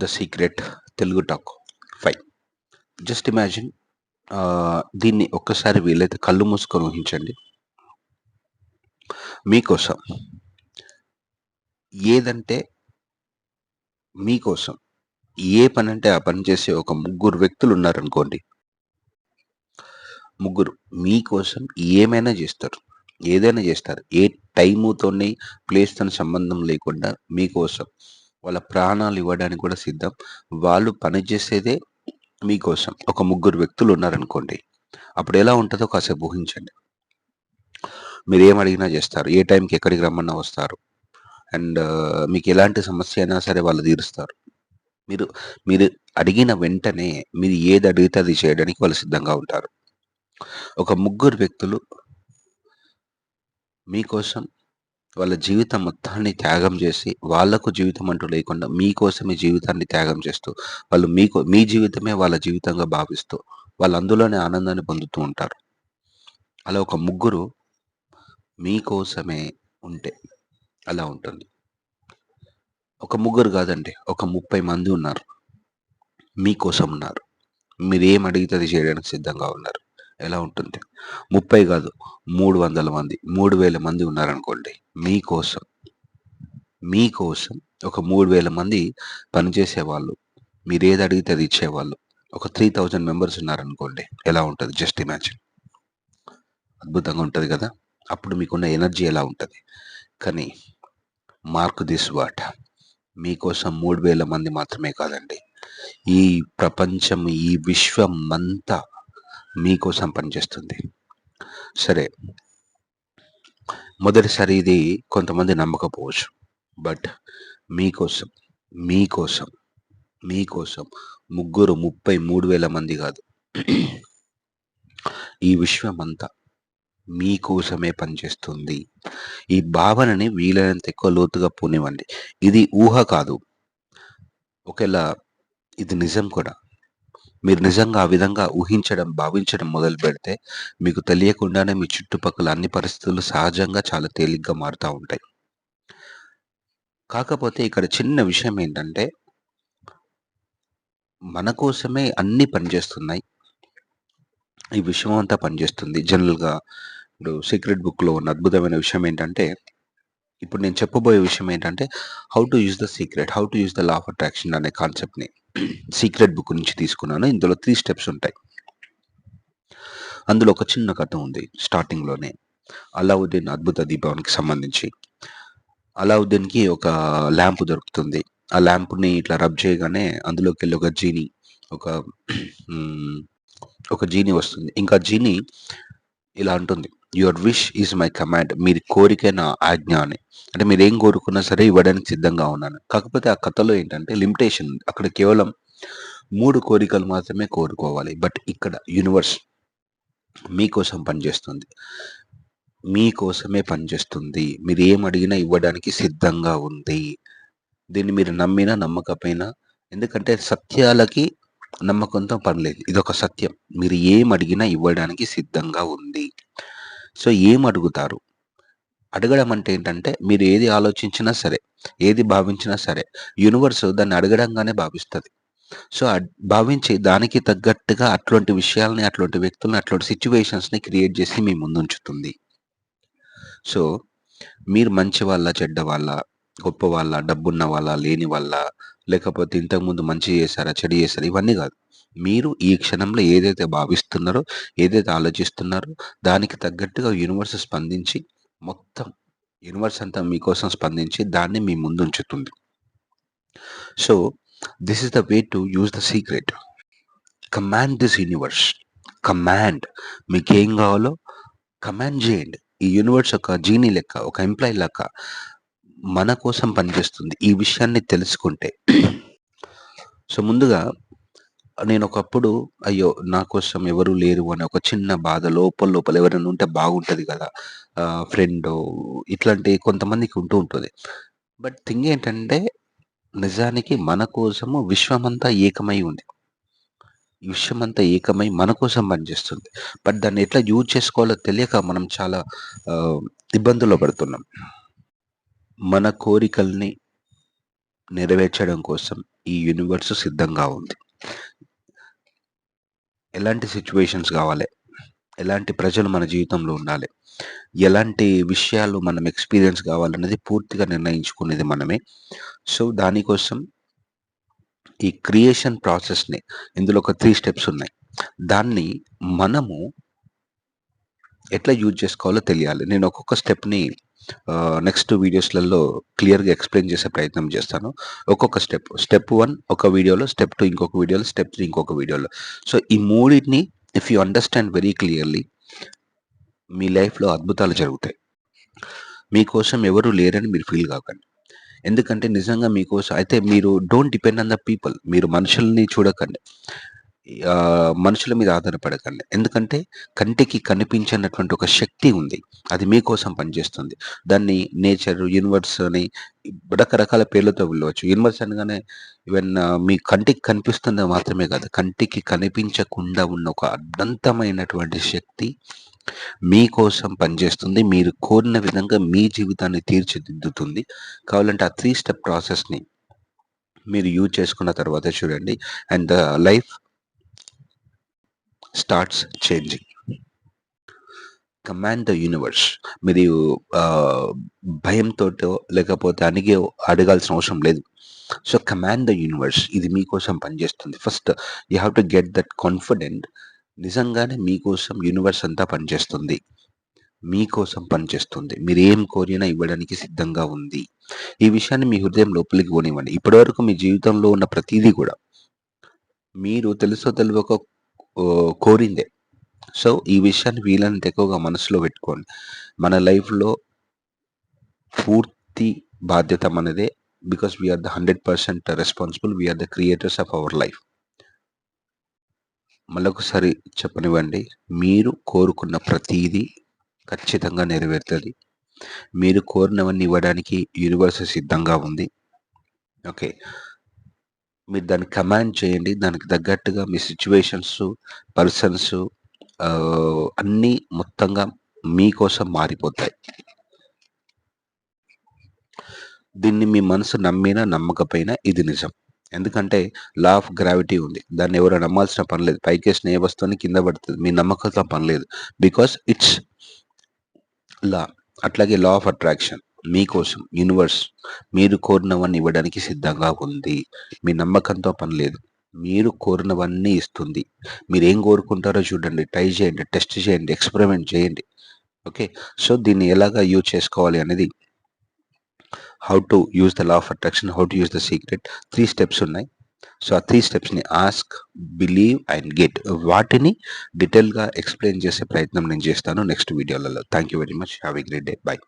The secret Telugu talk. Five just imagine దీన్ని ఒక్కసారి వీలైతే కళ్ళు మూసుకొని ఊహించండి. మీకోసం ఏదంటే మీకోసం ఏ పని అంటే ఆ పని చేసే ఒక ముగ్గురు వ్యక్తులు ఉన్నారనుకోండి. ముగ్గురు మీకోసం ఏమైనా చేస్తారు. ఏదైనా చేస్తారు. ఏ టైముతోని ప్లేస్తో సంబంధం లేకుండా మీకోసం. వాళ్ళ ప్రాణాలు ఇవ్వడానికి కూడా సిద్ధం. వాళ్ళు పనిచేసేదే మీకోసం. ఒక ముగ్గురు వ్యక్తులు ఉన్నారనుకోండి అప్పుడు ఎలా ఉంటుందో కాసేపు ఊహించండి. మీరు ఏం అడిగినా చేస్తారు. ఏ టైంకి ఎక్కడికి రమ్మన్నా వస్తారు. అండ్ మీకు ఎలాంటి సమస్య అయినా సరే వాళ్ళు తీరుస్తారు. మీరు మీరు అడిగిన వెంటనే మీరు ఏది అడిగితే అది చేయడానికి వాళ్ళు సిద్ధంగా ఉంటారు. ఒక ముగ్గురు వ్యక్తులు మీకోసం వాళ్ళ జీవితం మొత్తాన్ని త్యాగం చేసి వాళ్ళకు జీవితం అంటూ లేకుండా మీకోసమే జీవితాన్ని త్యాగం చేస్తూ వాళ్ళు మీకు మీ జీవితమే వాళ్ళ జీవితంగా భావిస్తూ వాళ్ళు అందులోనే ఆనందాన్ని పొందుతూ ఉంటారు. అలా ఒక ముగ్గురు మీకోసమే ఉంటే అలా ఉంటుంది. ఒక ముగ్గురు కాదండి ఒక ముప్పై మంది ఉన్నారు. మీకోసం ఉన్నారు. మీరు ఏం అడిగితే అది చేయడానికి సిద్ధంగా ఉన్నారు. ఎలా ఉంటుంది? ముప్పై కాదు మూడు వందల మంది మూడు వేల మంది ఉన్నారనుకోండి మీకోసం మీకోసం ఒక మూడు వేల మంది పనిచేసేవాళ్ళు మీరు ఏది అడిగితే అది ఇచ్చేవాళ్ళు ఒక త్రీ థౌజండ్ మెంబర్స్ ఉన్నారనుకోండి ఎలా ఉంటుంది? జస్ట్ ఇమాజిన్ అద్భుతంగా ఉంటుంది కదా? అప్పుడు మీకున్న ఎనర్జీ ఎలా ఉంటుంది? కానీ మార్క్ దిస్ వాట్ మీకోసం మూడు వేల మంది మాత్రమే కాదండి. ఈ ప్రపంచం ఈ విశ్వం అంతా మీకోసం పనిచేస్తుంది. సరే. మొదటిసారి ఇది కొంతమంది నమ్మకపోవచ్చు. బట్ మీకోసం మీకోసం మీకోసం ముగ్గురు ముప్పై మూడు వేల మంది కాదు. ఈ విశ్వం అంతా మీకోసమే పనిచేస్తుంది. ఈ భావనని వీలైనంత ఎక్కువ లోతుగా పోనివ్వండి. ఇది ఊహ కాదు. ఒకవేళ ఇది నిజం కూడా మీరు నిజంగా ఆ విధంగా ఊహించడం భావించడం మొదలు పెడితే మీకు తెలియకుండానే మీ చుట్టుపక్కల అన్ని పరిస్థితులు సహజంగా చాలా తేలిగ్గా మారుతూ ఉంటాయి. కాకపోతే ఇక్కడ చిన్న విషయం ఏంటంటే మన కోసమే అన్ని పనిచేస్తున్నాయి. ఈ విషయం అంతా పనిచేస్తుంది. జనరల్గా ఇప్పుడు సీక్రెట్ బుక్లో ఉన్న అద్భుతమైన విషయం ఏంటంటే ఇప్పుడు నేను చెప్పబోయే విషయం ఏంటంటే how to use the secret how to use the law of attraction అనే కాన్సెప్ట్ని. సీక్రెట్ బుక్ నుంచి తీసుకున్నాను. ఇందులో త్రీ స్టెప్స్ ఉంటాయి. అందులో ఒక చిన్న కథ ఉంది స్టార్టింగ్లోనే అలావుద్దీన్ అద్భుత దీపానికి సంబంధించి. అలావుద్దీన్కి ఒక ల్యాంప్ దొరుకుతుంది. ఆ ల్యాంప్ని ఇట్లా రబ్ చేయగానే అందులోకి వెళ్ళి ఒక జీని ఒక ఒక జీని వస్తుంది. ఇంకా జీని ఇలా అంటుంది. Your wish is my command మీరు కోరిక నా ఆజ్ఞ అని అంటే మీరు ఏం కోరుకున్నా సరే ఇవ్వడానికి సిద్ధంగా ఉన్నాను. కాకపోతే ఆ కథలో ఏంటంటే లిమిటేషన్ అక్కడ కేవలం మూడు కోరికలు మాత్రమే కోరుకోవాలి. బట్ ఇక్కడ యూనివర్స్ మీకోసం పనిచేస్తుంది. మీకోసమే పనిచేస్తుంది. మీరు ఏం అడిగినా ఇవ్వడానికి సిద్ధంగా ఉంది. దీన్ని మీరు నమ్మినా నమ్మకపోయినా ఎందుకంటే సత్యాలకి నమ్మకంతో పనిలేదు. ఇదొక సత్యం. మీరు ఏం అడిగినా ఇవ్వడానికి సిద్ధంగా ఉంది. సో ఏం అడుగుతారు? అడగడం అంటే ఏంటంటే మీరు ఏది ఆలోచించినా సరే ఏది భావించినా సరే యూనివర్స్ దాన్ని అడగడంగానే భావిస్తుంది. సో భావించి దానికి తగ్గట్టుగా అటువంటి విషయాల్ని అటువంటి వ్యక్తుల్ని అటువంటి సిచ్యువేషన్స్ని క్రియేట్ చేసి మీ ముందుంచుతుంది. సో మీరు మంచి వాళ్ళ చెడ్డ వాళ్ళ గొప్ప వాళ్ళ డబ్బున్న వాళ్ళ లేని వాళ్ళ లేకపోతే ఇంతకుముందు మంచి చేశారా చెడు చేశారా ఇవన్నీ కాదు. మీరు ఈ క్షణంలో ఏదైతే భావిస్తున్నారో ఏదైతే ఆలోచిస్తున్నారో దానికి తగ్గట్టుగా యూనివర్స్ స్పందించి మొత్తం యూనివర్స్ అంతా మీకోసం స్పందించి దాన్ని మీ ముందు ఉంచుతుంది so this is the way to use the secret command this universe command మీకు ఏం కావాలో కమాండ్ చేయండి. ఈ యూనివర్స్ ఒక జీనీ లెక్క ఒక ఎంప్లాయీ లెక్క మన కోసం పనిచేస్తుంది. ఈ విషయాన్ని తెలుసుకుంటే. సో ముందుగా నేను ఒకప్పుడు అయ్యో! నా కోసం ఎవరు లేరు అని ఒక చిన్న బాధ లోపల లోపల ఎవరైనా ఉంటే బాగుంటుంది కదా! ఫ్రెండ్ ఇట్లాంటి కొంతమందికి ఉంటూ ఉంటుంది. బట్ థింగ్ ఏంటంటే నిజానికి మన కోసము విశ్వమంతా ఏకమై ఉంది. విశ్వమంతా ఏకమై మన కోసం పనిచేస్తుంది. బట్ దాన్ని ఎట్లా యూజ్ చేసుకోవాలో తెలియక మనం చాలా ఇబ్బందుల్లో పడుతున్నాం. మన కోరికల్ని నెరవేర్చడం కోసం ఈ యూనివర్స్ సిద్ధంగా ఉంది. ఎలాంటి సిచ్యువేషన్స్ కావాలి? ఎలాంటి ప్రజలు మన జీవితంలో ఉండాలి? ఎలాంటి విషయాలు మనం ఎక్స్‌పీరియన్స్ కావాలన్నది పూర్తిగా నిర్ణయించుకునేది మనమే. సో, దానికోసం ఈ క్రియేషన్ ప్రాసెస్‌ని ఇందులో ఒక త్రీ స్టెప్స్ ఉన్నాయి. దాన్ని మనము ఎట్లా యూజ్ చేసుకోవాలో తెలియాలి. నేను ఒక్కొక్క స్టెప్‌ని నెక్స్ట్ వీడియోస్‌లలో క్లియర్‌గా ఎక్స్‌ప్లెయిన్ చేసే ప్రయత్నం చేస్తాను. ఒక్కొక్క స్టెప్. స్టెప్ వన్ ఒక వీడియోలో, స్టెప్ టూ ఇంకొక వీడియోలో, స్టెప్ త్రీ ఇంకొక వీడియోలో. సో, ఈ మూడిటిని if you understand very clearly మీ లైఫ్‌లో అద్భుతాలు జరుగుతాయి. మీకోసం ఎవరు లేరని మీరు ఫీల్ కాకండి. ఎందుకంటే నిజంగా మీకోసం అయితే మీరు don't depend on the people. మీరు మనుషుల్ని చూడకండి. మనుషుల మీద ఆధారపడకండి. ఎందుకంటే కంటికి కనిపించనటువంటి ఒక శక్తి ఉంది. అది మీకోసం పనిచేస్తుంది. దాన్ని నేచర్, యూనివర్స్ అని రకరకాల పేర్లతో పిలవచ్చు. యూనివర్స్ అనగానే ఈవెన్ మీ కంటికి కనిపిస్తుంది మాత్రమే కాదు. కంటికి కనిపించకుండా ఉన్న ఒక అర్థంతమైనటువంటి శక్తి మీకోసం పనిచేస్తుంది. మీరు కోరిన విధంగా మీ జీవితాన్ని తీర్చిదిద్దుతుంది. కావాలంటే ఆ త్రీ స్టెప్ ప్రాసెస్‌ని మీరు యూజ్ చేసుకున్న తర్వాత చూడండి and the life starts changing. Command the universe. మీరు భయంతో భయంతోటో లేకపోతే అణిగే అడగాల్సిన అవసరం లేదు. సో, కమాండ్ ద యూనివర్స్ ఇది మీకోసం పనిచేస్తుంది. First you have to get that confident నిజంగానే మీకోసం యూనివర్స్ అంతా పనిచేస్తుంది. మీకోసం పనిచేస్తుంది. మీరేం కోరినా ఇవ్వడానికి సిద్ధంగా ఉంది. ఈ విషయాన్ని మీ హృదయం లోపలికి పోనివ్వండి. ఇప్పటివరకు మీ జీవితంలో ఉన్న ప్రతీదీ కూడా మీరు తెలుసో తెలియక కోరిందే. సో, ఈ విషయాన్ని వీలైనంత ఎక్కువగా మనసులో పెట్టుకోండి. మన లైఫ్‌లో పూర్తి బాధ్యత మనదే. Because we are the 100% responsible. We are the creators of our life. మళ్ళొకసారి చెప్పనివ్వండి. మీరు కోరుకున్న ప్రతీదీ ఖచ్చితంగా నెరవేరుతుంది మీరు కోరినవన్నీ ఇవ్వడానికి యూనివర్స్ సిద్ధంగా ఉంది. ఓకే. మీరు దాన్ని కమాండ్ చేయండి. దానికి తగ్గట్టుగా మీ సిచ్యువేషన్స్ పర్సన్స్ అన్నీ మొత్తంగా మీకోసం మారిపోతాయి. దీన్ని మీ మనసు నమ్మినా, నమ్మకపోయినా ఇది నిజం. ఎందుకంటే లా ఆఫ్ గ్రావిటీ ఉంది. దాన్ని ఎవరు నమ్మాల్సిన పని లేదు. పైకేసిన ఏ వస్తువుని కింద పడుతుంది మీ నమ్మకంతో పని లేదు. Because it's law. అట్లాగే లా ఆఫ్ అట్రాక్షన్ మీకోసం యూనివర్స్ మీరు కోరినవన్నీ ఇవ్వడానికి సిద్ధంగా ఉంది. మీ నమ్మకంతో పని లేదు. మీరు కోరినవన్నీ ఇస్తుంది. మీరు ఏం కోరుకుంటారో చూడండి. ట్రై చేయండి. టెస్ట్ చేయండి. ఎక్స్‌పెరిమెంట్ చేయండి. ఓకే. సో, దీన్ని ఎలాగా యూజ్ చేసుకోవాలి అనేది how to use the law of attraction, how to use the secret three steps ఉన్నాయి. సో, ఆ త్రీ స్టెప్స్‌ని ఆస్క్, బిలీవ్ అండ్ గెట్ వాటిని డీటెయిల్‌గా ఎక్స్‌ప్లెయిన్ చేసే ప్రయత్నం నేను చేస్తాను నెక్స్ట్ వీడియోలలో. Thank you very much. Have a great day. Bye.